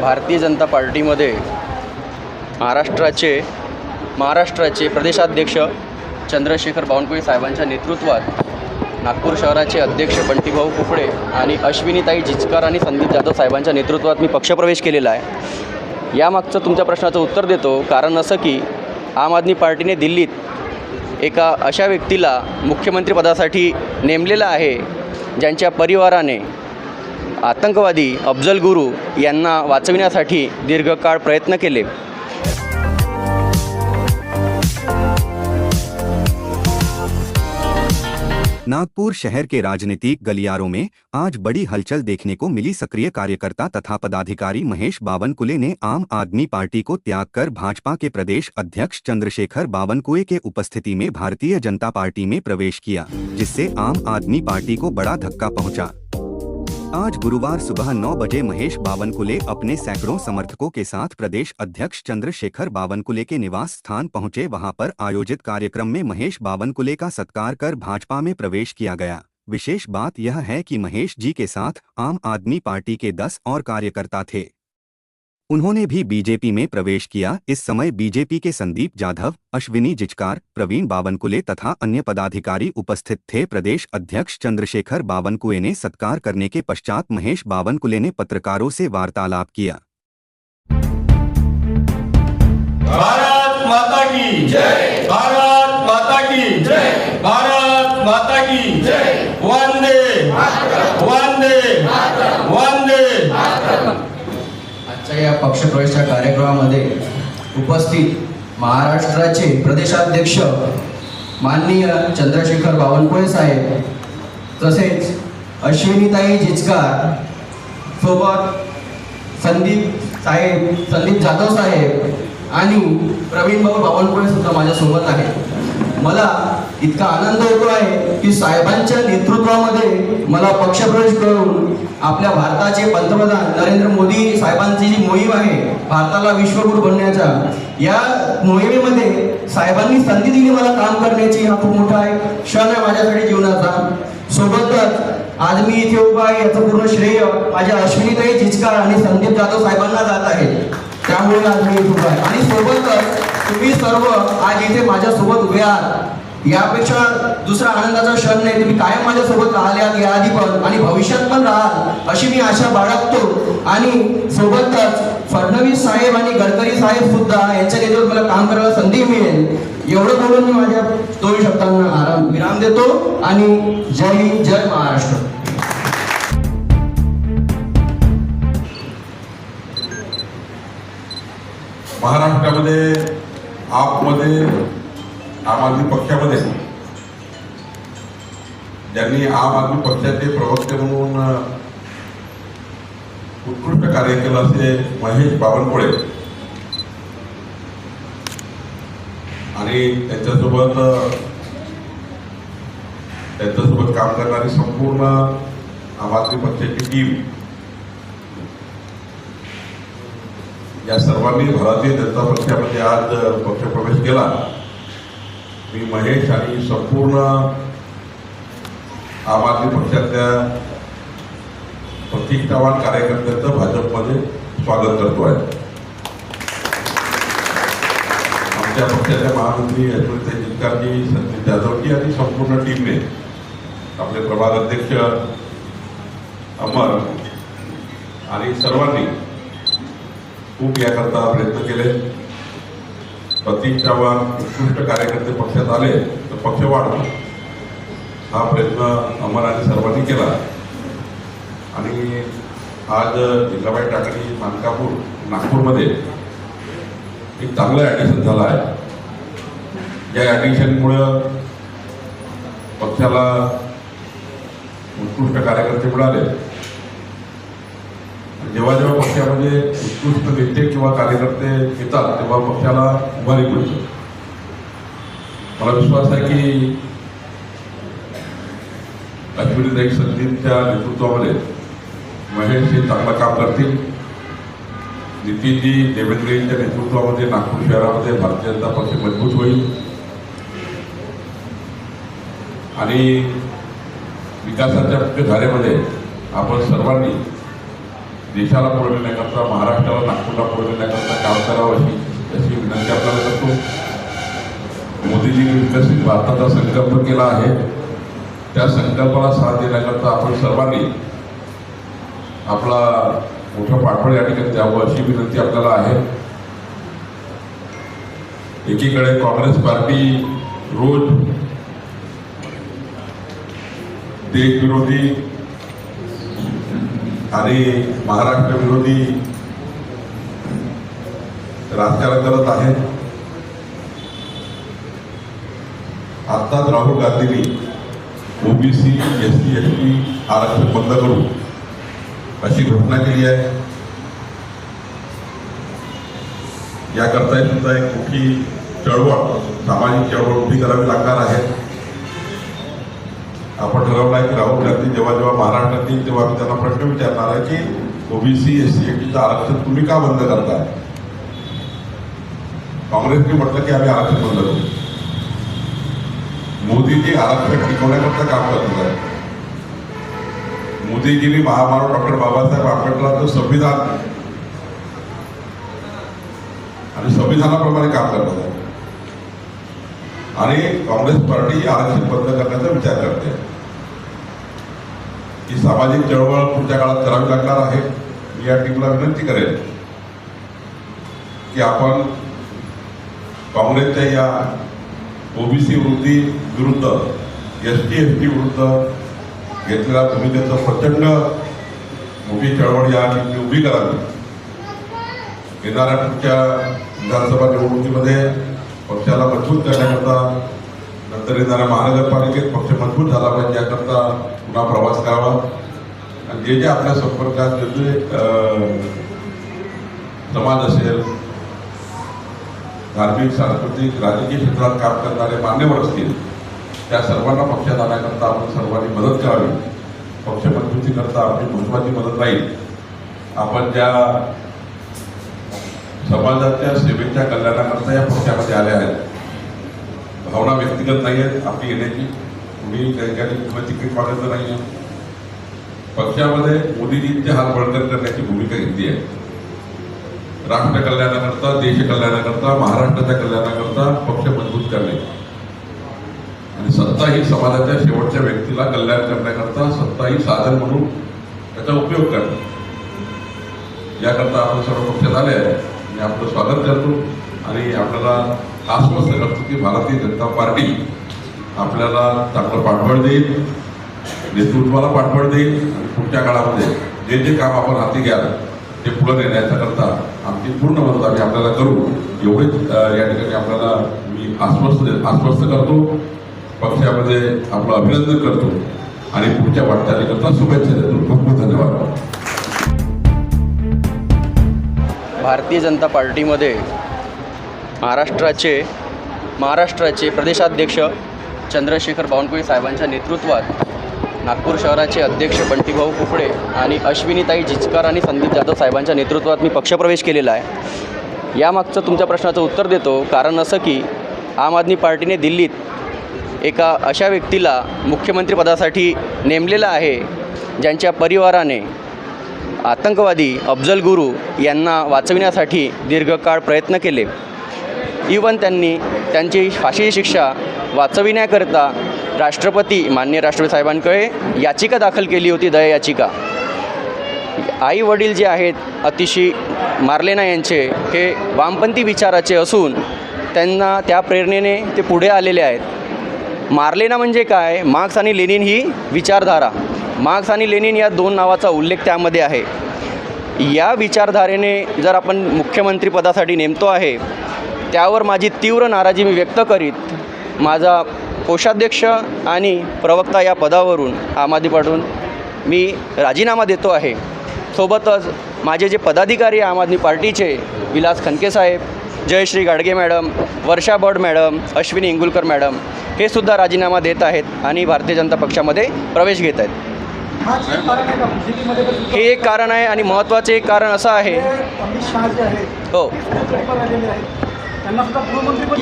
भारतीय जनता पार्टीमध्ये महाराष्ट्राचे महाराष्ट्राचे प्रदेशाध्यक्ष चंद्रशेखर बावनकुळे साहेबांच्या नेतृत्वात नागपूर शहराचे अध्यक्ष बंटीभाऊ कुकडे आणि अश्विनीताई जिचकार आणि संदीप जाधव साहेबांच्या नेतृत्वात मी पक्षप्रवेश केलेला आहे. यामागचं तुमच्या प्रश्नाचं उत्तर देतो. कारण असं की आम आदमी पार्टीने दिल्लीत एका अशा व्यक्तीला मुख्यमंत्रीपदासाठी नेमलेलं आहे ज्यांच्या परिवाराने आतंकवादी अफजल गुरू यांना वाचविण्यासाठी दीर्घकाळ प्रयत्न केले. नागपुर शहर के राजनीतिक गलियारों में आज बड़ी हलचल देखने को मिली सक्रिय कार्यकर्ता तथा पदाधिकारी महेश बावनकुले ने आम आदमी पार्टी को त्याग कर भाजपा के प्रदेश अध्यक्ष चंद्रशेखर बावनकुए के उपस्थिति में भारतीय जनता पार्टी में प्रवेश किया, जिससे आम आदमी पार्टी को बड़ा धक्का पहुँचा। आज गुरुवार सुबह 9 बजे महेश बावनकुले अपने सैकड़ों समर्थकों के साथ प्रदेश अध्यक्ष चंद्रशेखर बावनकुले के निवास स्थान पहुँचे। वहाँ पर आयोजित कार्यक्रम में महेश बावनकुले का सत्कार कर भाजपा में प्रवेश किया गया। विशेष बात यह है कि महेश जी के साथ आम आदमी पार्टी के 10 और कार्यकर्ता थे। उन्होंने भी बीजेपी में प्रवेश किया। इस समय बीजेपी के संदीप जाधव, अश्विनी जिचकार, प्रवीण बावनकुले तथा अन्य पदाधिकारी उपस्थित थे। प्रदेश अध्यक्ष चंद्रशेखर बावनकुए ने सत्कार करने के पश्चात महेश बावनकुले ने पत्रकारों से वार्तालाप किया। भारत माता की जय। भारत माता की जय। भारत माता की जय। वंदे वंदे वंदे या पक्षप्रवेशच्या कार्यक्रमामध्ये उपस्थित महाराष्ट्राचे प्रदेशाध्यक्ष माननीय चंद्रशेखर बावनकुळे साहेब तसेच अश्विनीताई जिचकार सोबत संदीप साहेब संदीप जाधव साहेब आणि प्रवीण भाऊ बावनकुळे सुद्धा माझ्यासोबत आहेत. मला इतका आनंद होतो आहे की साहेबांच्या नेतृत्वामध्ये मला पक्षप्रवेश करून आपल्या भारताचे पंतप्रधान नरेंद्र मोदी साहेबांची जी मोहीम आहे भारताला विश्वगुरु बनण्याचा या मोहिमेमध्ये साहेबांनी संधी दिली मला काम करण्याची. हा खूप मोठा आहे क्षण आहे माझ्यासाठी जीवनाचा. सोबतच आज मी इथे उभा आहे याचं पूर्ण श्रेय माझ्या अश्विनीताई जिचकार आणि संदीप जाधव साहेबांना जात आहे. त्यामुळे आज मी इथे उभा आहे. आणि सोबतच तुम्ही सर्व आज इथे माझ्यासोबत उभे आहात. यापेक्षा दुसरा आनंदाचा क्षण नाही. तुम्ही कायम माझ्यासोबत राहिले या आधी पण आणि भविष्यात पण राहाल अशी मी आशा बाळगतो. आणि सोबतच फडणवीस साहेब आणि गडकरी साहेब सुद्धा यांच्या नेतृत्वात मला काम करायला संधी मिळेल. एवढं बोलून मी माझ्या दोन शब्दांना आराम विराम देतो आणि जय हिंद जय महाराष्ट्र. महाराष्ट्रामध्ये आपमध्ये आम आदमी पक्षामध्ये. ज्यांनी आम आदमी पक्षाचे प्रवक्ते म्हणून उत्कृष्ट कार्य केलं असे महेश बावनकुळे. आणि त्यांच्यासोबत त्यांच्यासोबत काम करणारी संपूर्ण आम आदमी पक्षाची टीम या सर्वांनी भारतीय जनता पक्षामध्ये आज पक्षप्रवेश केला. मी महेश आणि संपूर्ण आम आदमी पक्षातल्या प्रतिष्ठावान कार्यकर्त्यांचं भाजपमध्ये स्वागत करतो आहे. आमच्या पक्षाच्या महामंत्री यशवंत जिंकारजी संदीप जाधवजी आणि संपूर्ण टीमने आपले प्रभाग अध्यक्ष अमर आणि सर्वांनी खूप याकरता प्रयत्न केले. प्रतिष्ठावान उत्कृष्ट कार्यकर्ते पक्षात आले तर पक्ष वाढतो. हा प्रयत्न अमराने सर्वांनी केला. आणि आज जिल्हाबाई टाकळी मानकापूर नागपूरमध्ये एक चांगलं ॲडिशन झालं आहे. या ॲडिशनमुळं पक्षाला उत्कृष्ट कार्यकर्ते मिळाले. जेव्हा जेव्हा पक्षामध्ये उत्कृष्ट नेते किंवा कार्यकर्ते येतात तेव्हा पक्षाला उभारी मिळते मला विश्वास आहे की अश्विनीताई संदीपच्या नेतृत्वामध्ये महेश हे चांगलं काम करतील. नितीनजी देवेंद्रजींच्या नेतृत्वामध्ये नागपूर शहरामध्ये भारतीय जनता पक्ष मजबूत होईल. आणि विकासाच्या मुख्य धारेमध्ये आपण सर्वांनी देशाला पुढे नेण्याकरता महाराष्ट्राला नागपूरला पुढे नेण्याकरता काम करावं अशी अशी विनंती आपल्याला करतो. मोदीजींनी विकसित भारताचा संकल्प केला आहे. त्या संकल्पाला साथ देण्याकरता आपण सर्वांनी आपला मोठं पाठबळ या ठिकाणी द्यावं अशी विनंती आपल्याला आहे. एकीकडे काँग्रेस पार्टी रोज देशविरोधी आणि महाराष्ट्र विरोधी राजकारण करत आहेत. आत्ताच राहुल गांधींनी OBC S T S T आरक्षण बंद करू अशी घोषणा केली आहे. याकरता सुद्धा एक मोठी चळवळ सामाजिक चळवळ उभी करावी लागणार आहे. आपण ठरवलं आहे की राहुल गांधी जेव्हा जेव्हा महाराष्ट्रात येईल तेव्हा मी त्यांना प्रश्न विचारणार आहे की ओबीसी एस सी टीचं आरक्षण तुम्ही का बंद करताय? काँग्रेसने म्हटलं की आम्ही आरक्षण बंद करू. मोदीजी आरक्षण टिकवण्याकरता काम करत आहे मोदीजींनी महामानव डॉक्टर बाबासाहेब आंबेडकरांचं संविधान आणि संविधानाप्रमाणे काम करत आहे आणि काँग्रेस पार्टी आरक्षण बंद करण्याचा विचार करते. ही सामाजिक चळवळ पुढच्या काळात करावी लागणार आहे मी या टीमला विनंती करेन की आपण काँग्रेसच्या या ओबीसी वृत्ती विरुद्ध एस टी एस टी विरुद्ध घेतलेल्या भूमिकेचं प्रचंड मोठी चळवळ या ठिकाणी उभी करावी. येणाऱ्या पुढच्या विधानसभा निवडणुकीमध्ये पक्षाला मजबूत करण्याकरता तरी जरा महानगरपालिकेत पक्ष मजबूत झाला पाहिजे याकरता पुन्हा प्रवास करावा. आणि जे जे आपल्या संपर्कात जे जे समाज असेल धार्मिक सांस्कृतिक राजकीय क्षेत्रात काम करणारे मान्यवर असतील त्या सर्वांना पक्षात आणण्याकरता आपण सर्वांनी मदत करावी. पक्ष मजबूतीकरता आपली महत्वाची मदत राहील. आपण ज्या समाजाच्या सेवेच्या कल्याणाकरता या पक्षामध्ये आल्या आहेत भावना व्यक्तिगत नाही आहेत आपली येण्याची कुणी काही काही तिकीट मागायचं नाही आहे पक्षामध्ये मोदीजींचे हात बळकट करण्याची भूमिका घेतली आहे. राष्ट्र कल्याणाकरता देश कल्याणाकरता महाराष्ट्राच्या कल्याणाकरता पक्ष मजबूत करणे. आणि सत्ता ही समाजाच्या शेवटच्या व्यक्तीला कल्याण करण्याकरता सत्ता ही साधन म्हणून त्याचा उपयोग करणे. याकरता आपण सर्व पक्ष झाले आहे मी आपलं स्वागत करतो. आणि आपल्याला आश्वस्त करतो की भारतीय जनता पार्टी आपल्याला चांगलं पाठबळ देईल नेतृत्वाला पाठबळ देईल आणि पुढच्या काळामध्ये जे जे काम आपण हाती घ्याल ते पुढे नेण्याच्याकरता आमची पूर्ण मदत आम्ही आपल्याला करू. एवढेच या ठिकाणी आपल्याला मी आश्वस्त आश्वस्त करतो. पक्षामध्ये आपलं अभिनंदन करतो आणि पुढच्या वाटचालीकरता शुभेच्छा देतो. खूप खूप धन्यवाद. भारतीय जनता पार्टीमध्ये महाराष्ट्राचे महाराष्ट्राचे प्रदेशाध्यक्ष चंद्रशेखर बावनकुळे साहेबांच्या नेतृत्वात नागपूर शहराचे अध्यक्ष बंटीभाऊ कुकडे आणि अश्विनीताई जिचकार आणि संदीप जाधव साहेबांच्या नेतृत्वात मी पक्षप्रवेश केलेला आहे. यामागचं तुमच्या प्रश्नाचं उत्तर देतो. कारण असं की आम आदमी पार्टीने दिल्लीत एका अशा व्यक्तीला मुख्यमंत्रीपदासाठी नेमलेलं आहे ज्यांच्या परिवाराने आतंकवादी अफजल गुरू यांना वाचविण्यासाठी दीर्घकाळ प्रयत्न केले. इवन त्यांनी त्यांची फाशी शिक्षा वाचविण्याकरता राष्ट्रपती मान्य राष्ट्रपती साहेबांकडे याचिका दाखल केली होती दया याचिका. आई वडील जे आहेत अतिशय मार्लेना यांचे हे वामपंथी विचाराचे असून त्यांना त्या प्रेरणेने ते पुढे आलेले आहेत. मार्लेना म्हणजे काय? मार्क्स आणि लेनिन ही विचारधारा. मार्क्स आणि लेनिन या दोन नावाचा उल्लेख त्यामध्ये आहे. या विचारधारेने जर आपण मुख्यमंत्रीपदासाठी नेमतो आहे त्यावर माझी तीव्र नाराजी मी व्यक्त करीत माझा कोषाध्यक्ष आणि प्रवक्ता या पदावरून आम आदमी पार्टीतून मी राजीनामा देतो आहे. सोबतच माझे जे पदाधिकारी आम आदमी पार्टीचे विलास खनके साहेब Jayashri Gadge madam Varsha Bad madam Ashwini Ingulkar madam हे सुद्धा राजीनामा देत आहेत आणि भारतीय जनता पक्षामध्ये प्रवेश घेत आहेत. हे एक कारण आहे आणि महत्त्वाचे एक कारण असं आहे. हो.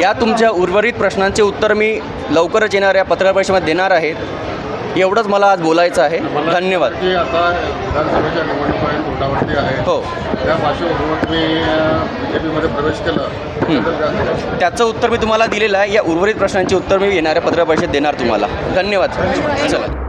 या तुमच्या उर्वरित प्रश्नांचे उत्तर मी लवकरच येणाऱ्या पत्रकार परिषदेमध्ये देणार आहेत. एवढंच मला आज बोलायचं आहे. धन्यवाद. हो? त्याचं उत्तर मी तुम्हाला दिलेलं आहे. या उर्वरित प्रश्नांची उत्तर मी येणाऱ्या पत्रपरिषदेत देणार तुम्हाला. धन्यवाद. चला.